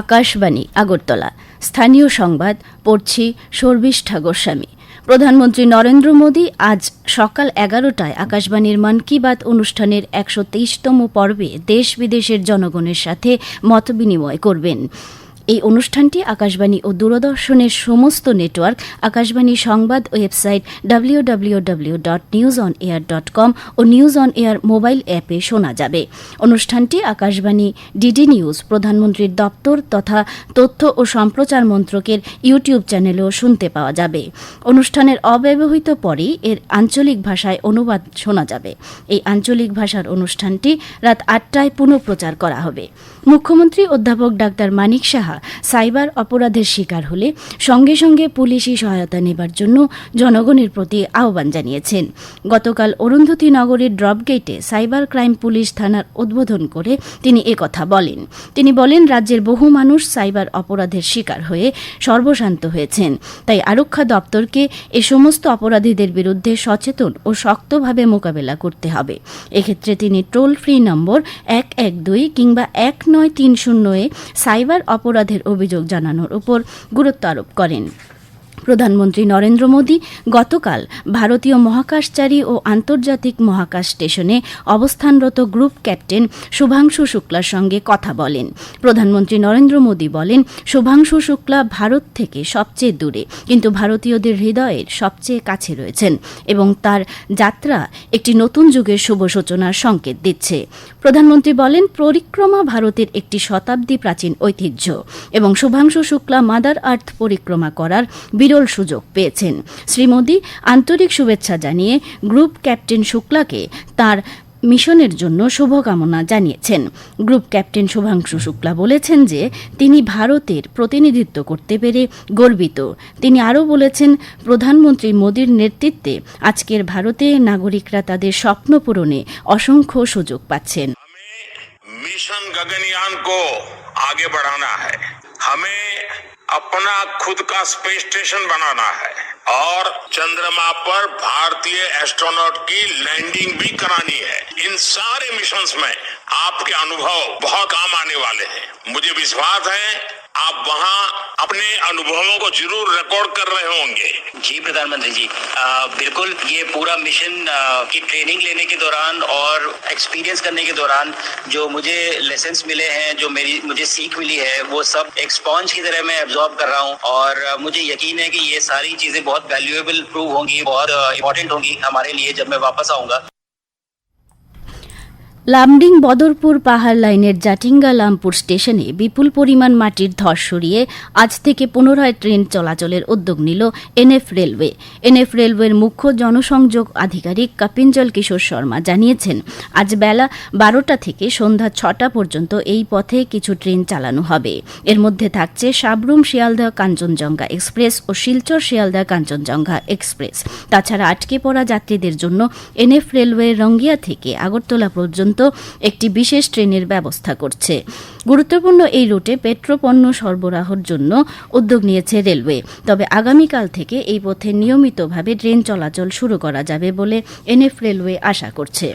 আকাশবাণী, আগরতলা। স্থানীয় সংবাদ, পড়ছি শর্বিষ্ঠা গোস্বামী। প্রধানমন্ত্রী নরেন্দ্র মোদী আজ সকাল এগারোটায় আকাশবাণীর মন কি বাত অনুষ্ঠানের একশো তেইশতম পর্বে দেশ বিদেশের জনগণের সাথে মত বিনিময় করবেন। এই অনুষ্ঠানটি আকাশবাণী ও দূরদর্শনের সমস্ত নেটওয়ার্ক, আকাশবাণী সংবাদ website W W W dot news on air dot com O news on air mobile অ্যাপে শোনা যাবে। অনুষ্ঠানটি আকাশবাণী, ডিডি নিউজ, প্রধানমন্ত্রীর দপ্তর তথা তথ্য ও সম্প্রচার মন্ত্রকের ইউটিউব চ্যানেলেও শুনতে পাওয়া যাবে। অনুষ্ঠানের অব্যবহৃত পরেই এর আঞ্চলিক ভাষায় অনুবাদ শোনা যাবে। এই আঞ্চলিক ভাষার অনুষ্ঠানটি রাত আটটায় পুনঃপ্রচার করা হবে। মুখ্যমন্ত্রী অধ্যাপক ডাক্তার মানিক সাহা সাইবার অপরাধের শিকার হলে সঙ্গে সঙ্গে পুলিশি সহায়তা নেবার জন্য জনগণের প্রতি আহ্বান জানিয়েছেন। গতকাল অরুন্ধতী নগরীর ড্রপগেটে সাইবার ক্রাইম পুলিশ থানার উদ্বোধন করে তিনি একথা বলেন। তিনি বলেন, রাজ্যের বহু মানুষ সাইবার অপরাধের শিকার হয়ে সর্বশান্ত হয়েছেন। তাই আরক্ষা দপ্তরকে এ সমস্ত অপরাধীদের বিরুদ্ধে সচেতন ও শক্তভাবে মোকাবেলা করতে হবে। এক্ষেত্রে তিনি টোল ফ্রি নম্বর এক এক দুই কিংবা এক নয় তিন শূন্য এ সাইবার অপরাধের অভিযোগ জানানোর উপর গুরুত্ব আরোপ করেন। প্রধানমন্ত্রী নরেন্দ্র মোদী গতকাল ভারতীয় মহাকাশচারী ও আন্তর্জাতিক মহাকাশ স্টেশনে অবস্থানরত গ্রুপ ক্যাপ্টেন শুভাংশু শুক্লার সঙ্গে কথা বলেন। প্রধানমন্ত্রী নরেন্দ্র মোদী বলেন, শুভাংশু শুক্লা ভারত থেকে সবচেয়ে দূরে, কিন্তু ভারতীয়দের হৃদয়ের সবচেয়ে কাছে রয়েছেন এবং তার যাত্রা একটি নতুন যুগের শুভ সূচনার সংকেত দিচ্ছে। প্রধানমন্ত্রী বলেন, পরিক্রমা ভারতের একটি শতাব্দী প্রাচীন ঐতিহ্য এবং শুভাংশু শুক্লা মাদার আর্থ পরিক্রমা করার বিরল সুযোগ পেয়েছেন শ্রী মোদী আন্তরিক শুভেচ্ছা জানিয়ে গ্রুপ ক্যাপ্টেন শুক্লাকে তার মিশনের জন্য শুভকামনা জানিয়েছেন গ্রুপ ক্যাপ্টেন শুভাংশু শুক্লা বলেছেন যে তিনি ভারতের প্রতিনিধিত্ব করতে পেরে গর্বিত তিনি আরও বলেছেন প্রধানমন্ত্রী মোদীর নেতৃত্বে আজকের ভারতে নাগরিকরা তাদের স্বপ্ন পূরণে অসংখ্য সুযোগ পাচ্ছেন मिशन गगनयान को आगे बढ़ाना है हमें अपना खुद का स्पेस स्टेशन बनाना है। और चंद्रमा पर भारतीय एस्ट्रोनॉट की लैंडिंग भी करानी है। इन सारे मिशंस में आपके अनुभव बहुत काम आने वाले हैं। मुझे विश्वास है आप वहाँ अपने अनुभवों को ज़रूर रिकॉर्ड कर रहे होंगे। जी प्रधानमंत्री जी। अ, बिल्कुल ये पूरा मिशन अ, की ट्रेनिंग लेने के दौरान और एक्सपीरियंस करने के दौरान जो मुझे लेसन्स मिले हैं जो मेरी मुझे सीख मिली है वो सब एक स्पॉन्ज की तरह मैं एब्जॉर्ब कर रहा हूँ और मुझे यकीन है कि ये सारी चीज़ें बहुत वैल्यूएबल प्रूव होंगी बहुत इंपॉर्टेंट होंगी हमारे लिए जब मैं वापस आऊँगा। লামডিং বদরপুর পাহাড় লাইনের জাটিঙ্গা লামপুর স্টেশনে বিপুল পরিমাণ মাটির ধস সরিয়ে আজ থেকে পুনরায় ট্রেন চলাচলের উদ্যোগ নিল এনএফ রেলওয়ে। এনএফ রেলওয়ের মুখ্য জনসংযোগ আধিকারিক কপিঞ্জল কিশোর শর্মা জানিয়েছেন, আজ বেলা বারোটা থেকে সন্ধ্যা ছটা পর্যন্ত এই পথে কিছু ট্রেন চালানো হবে। এর মধ্যে থাকছে সাবরুম শিয়ালদহ কাঞ্চনজঙ্ঘা এক্সপ্রেস ও শিলচর শিয়ালদহ কাঞ্চনজঙ্ঘা এক্সপ্রেস। তাছাড়া আটকে পড়া যাত্রীদের জন্য এনএফ রেলওয়ে রঙ্গিয়া থেকে আগরতলা পর্যন্ত একটি বিশেষ ট্রেনের ব্যবস্থা করছে। গুরুত্বপূর্ণ এই রুটে পেট্রোপণ্য সরবরাহের জন্য উদ্যোগ নিয়েছে রেলওয়ে। তবে আগামীকাল থেকে এই পথে নিয়মিতভাবে ট্রেন চলাচল শুরু করা যাবে বলে এনএফ রেলওয়ে আশা করছে।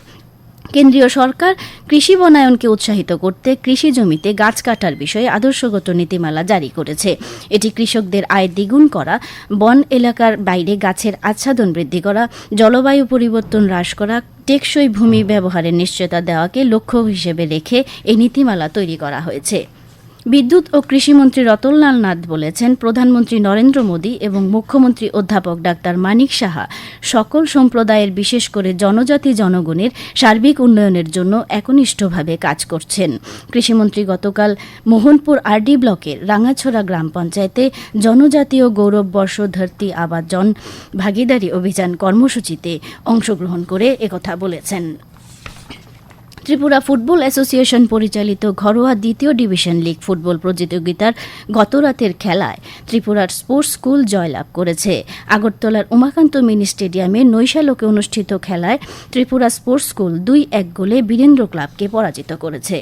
কেন্দ্রীয় সরকার কৃষি বনায়নকে উৎসাহিত করতে কৃষি জমিতে গাছ কাটার বিষয়ে আদর্শগত নীতিমালা জারি করেছে। এটি কৃষকদের আয় দ্বিগুণ করা, বন এলাকার বাইরে গাছের আচ্ছাদন বৃদ্ধি করা, জলবায়ু পরিবর্তন হ্রাস করা টেকসই ভূমি ব্যবহারের নিশ্চয়তা দেওয়াকে লক্ষ্য হিসেবে রেখে এই নীতিমালা তৈরি করা হয়েছে। বিদ্যুৎ ও কৃষিমন্ত্রী রতনলাল নাথ বলেছেন, প্রধানমন্ত্রী নরেন্দ্র মোদী এবং মুখ্যমন্ত্রী অধ্যাপক ডাক্তার মানিক সাহা সকল সম্প্রদায়ের বিশেষ করে জনজাতি জনগণের সার্বিক উন্নয়নের জন্য একনিষ্ঠভাবে কাজ করছেন। কৃষিমন্ত্রী গতকাল মোহনপুর আরডি ব্লকের রাঙাছড়া গ্রাম পঞ্চায়েতে জনজাতীয় গৌরব বর্ষ ধরতি আবাদ জন ভাগিদারি অভিযান কর্মসূচিতে অংশগ্রহণ করে একথা বলেছেন। ত্রিপুরা ফুটবল অ্যাসোসিয়েশন পরিচালিত ঘরোয়া দ্বিতীয় ডিভিশন লিগ ফুটবল প্রতিযোগিতার গতরাতের খেলায় ত্রিপুরার স্পোর্টস স্কুল জয়লাভ করেছে। আগরতলার উমাকান্ত মিনি স্টেডিয়ামে নৈশালোকে অনুষ্ঠিত খেলায় ত্রিপুরা স্পোর্টস স্কুল দুই এক গোলে বীরেন্দ্র ক্লাবকে পরাজিত করেছে।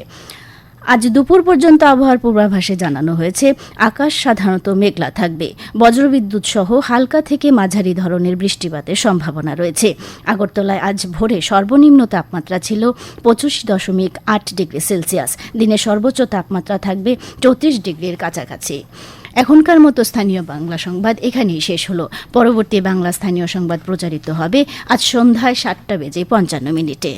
আজ দুপুর পর্যন্ত আবহাওয়ার পূর্বাভাসে জানানো হয়েছে, আকাশ সাধারণত মেঘলা থাকবে। বজ্রবিদ্যুৎ সহ হালকা থেকে মাঝারি ধরনের বৃষ্টিপাতের সম্ভাবনা রয়েছে। আগরতলায় আজ ভোরে সর্বনিম্ন তাপমাত্রা ছিল পঁচিশ দশমিক আট ডিগ্রি সেলসিয়াস। দিনে সর্বোচ্চ তাপমাত্রা থাকবে চৌত্রিশ ডিগ্রির কাছাকাছি। এখনকার মতো স্থানীয় বাংলা সংবাদ এখানেই শেষ হলো। পরবর্তী বাংলা স্থানীয় সংবাদ প্রচারিত হবে আজ সন্ধ্যায় সাতটা বেজে পঞ্চান্ন মিনিটে।